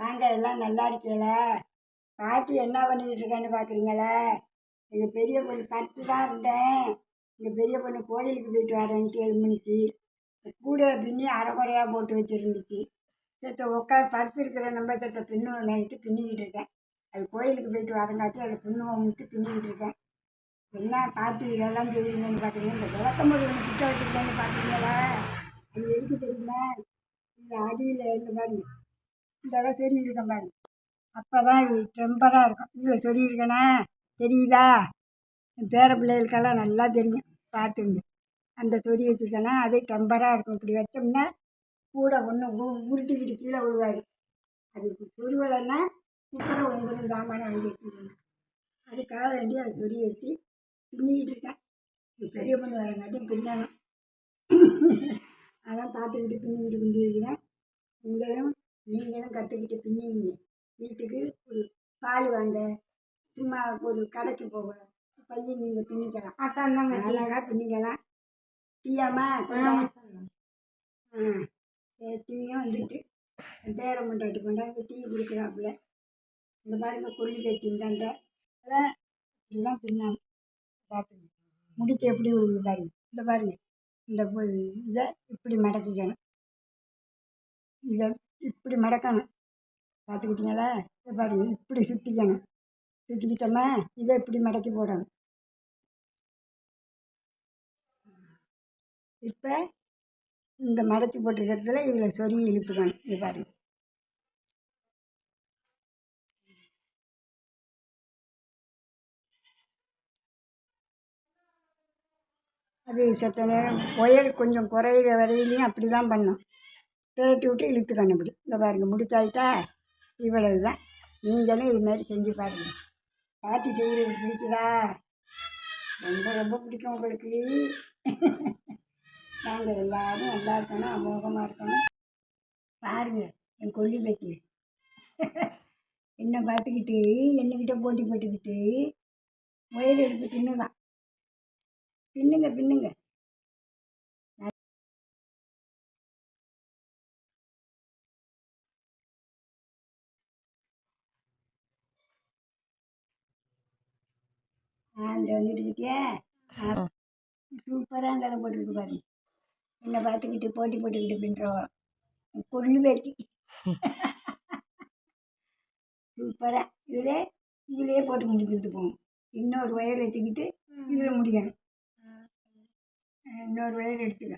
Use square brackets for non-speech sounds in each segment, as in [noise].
வாங்க எல்லாம் நல்லா இருக்கீங்களே? பாட்டி என்ன பண்ணிக்கிட்டு இருக்கேன்னு பார்க்குறீங்களே எங்கள் பெரிய பொண்ணு படுத்து தான் இருந்தேன். எங்கள் பெரிய பொண்ணு கோயிலுக்கு போயிட்டு வரேன்ட்டு ஏழு மணிக்கு. கூட பின்னி அரை குறையாக போட்டு வச்சுருந்துச்சு. சத்த உட்காந்து படுத்துருக்கிற நம்ம சத்த பின்னுவோம்னுட்டு பின்னிக்கிட்டு இருக்கேன். அது கோயிலுக்கு போயிட்டு வரங்காட்டி அதை பின்னுவோம்னுட்டு பின்னிக்கிட்டு இருக்கேன். என்ன பாட்டி இதெல்லாம் செய்வீங்கன்னு பார்க்குறீங்க இந்த விளக்கம்பொழி ஒன்று கிட்ட வச்சுருக்கேன்னு பார்க்குறீங்களா அது எதுக்கு தெரியுமா? இந்த அடியில் இருந்து பாருங்க. இந்த சொல்லியிருக்கேன் பாருங்க அப்போ தான் இது டெம்பராக இருக்கும். இல்லை சொல்லியிருக்கேனா? தெரியுதா? என் பேர பிள்ளைகளுக்கெல்லாம் நல்லா தெரியும். பார்த்துங்க அந்த சொறி வச்சுருக்கேன்னா அது டெம்பராக இருக்கும். இப்படி வச்சோம்னா கூட ஒன்று உ உருட்டிக்கிட்டு கீழே விழுவாரு அது சொருவலைன்னா குக்கரை உங்களுக்கு சாமான வாங்கி வச்சுருக்கேன் அதுக்காக வேண்டி அதை சொறி வச்சு பின்னிக்கிட்டு இருக்கேன். பெரிய பொண்ணு வரங்காட்டியும் பின்னணும் அதான் பார்த்துக்கிட்டு பின்னிக்கிட்டு பின்னிருக்கிறேன் உங்களும் நீங்களும் கற்றுக்கிட்டு பின்னிங்க. வீட்டுக்கு ஒரு பால் வாங்க சும்மா ஒரு கடைக்கு போக பையன் நீங்கள் பின்னிக்கலாம். அக்கா இருந்தாங்க அழகாக பின்னிக்கலாம். டீயாம்மா ஆ. டீயும் வந்துட்டு. பேர முண்டாட்டி கொண்டாந்து டீ குடிக்கிறாப்புல. இந்த பாருங்க கொல்லி கட்டிந்தாண்ட இப்படிலாம் பின்னாங்க பார்த்துங்க முடிச்சு எப்படி விழுது பாருங்க. இந்த பாருங்க. இந்த இதை இப்படி மடக்கிக்கணும். இதை இப்படி மடக்கணும். பார்த்துக்கிட்டீங்களா? இதை பாருங்க இப்படி சுற்றிக்கணும் சுற்றிக்கிட்டோமா இதை இப்படி மடக்கி போடணும். இப்போ இந்த மடக்கி போட்டிருக்கிறதுல இதில் சொருகி இழுத்துக்கணும். இது பாருங்க. அது சத்த நேரம் ஒயர் கொஞ்சம் குறையிற வரையிலையும் அப்படி தான் பண்ணும். திரட்டி விட்டு இழுத்துக்கணும் இப்படி இந்த பாருங்க முடிச்சாயிட்டா இவ்வளவு தான் நீங்களும் இது மாதிரி செஞ்சு பாருங்கள் பாட்டி செய்கிறது பிடிக்குதா? ரொம்ப ரொம்ப பிடிக்கும் உங்களுக்கு. [laughs] நாங்கள் எல்லாரும் நல்லா இருக்கணும் அமோகமாக இருக்கணும். பாருங்க என் கொல்லி பேத்தி [laughs] என்ன பார்த்துக்கிட்டு என்னக்கிட்ட போட்டி போட்டுக்கிட்டு முயல் எடுத்து பின்னுதான் பின்னுங்க பின்னுங்க ஆ இந்த வந்துட்டுக்கிட்டியா சூப்பராக அந்த போட்டுருக்கு பாருங்க என்னை பார்த்துக்கிட்டு போட்டி போட்டுக்கிட்டு பின்றோம் கொள்ளு பேத்தி. சூப்பராக இதில் இதிலே போட்டு முடிச்சுக்கிட்டு போகணும் இன்னொரு ஒயர் வச்சுக்கிட்டு இதில் முடிக்கணும். இன்னொரு ஒயர் எடுத்துக்க.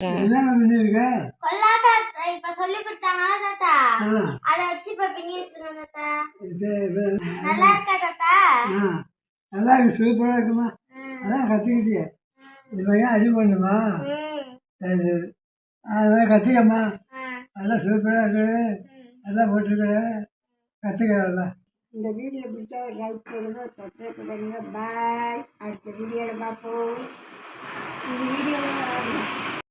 என்ன பண்ணிருக்க கொல்லாத்தா இப்ப சொல்லி கொடுத்தாங்களா தாத்தா? அத வச்சு இப்ப பின்னி வச்சிருக்கேன் தாத்தா. நல்லா இருக்கா தாத்தா? நல்லா இருக்கு சூப்பராக இருக்குமா? அதான் கற்றுக்கிட்டியே இது மாதிரி அடி பண்ணுமா? அது சரி. அதெல்லாம் கற்றுக்கம்மா நல்லா சூப்பராக இருக்குது நல்லா போட்டிருக்க. கற்றுக்கிறல்ல இந்த வீடியோ பிடிச்சா லைக் பண்ணுங்க சப்ஸ்கிரைப் பண்ணுங்க. பாய் அடுத்த வீடியோவில் பார்ப்போம். இந்த வீடியோவில்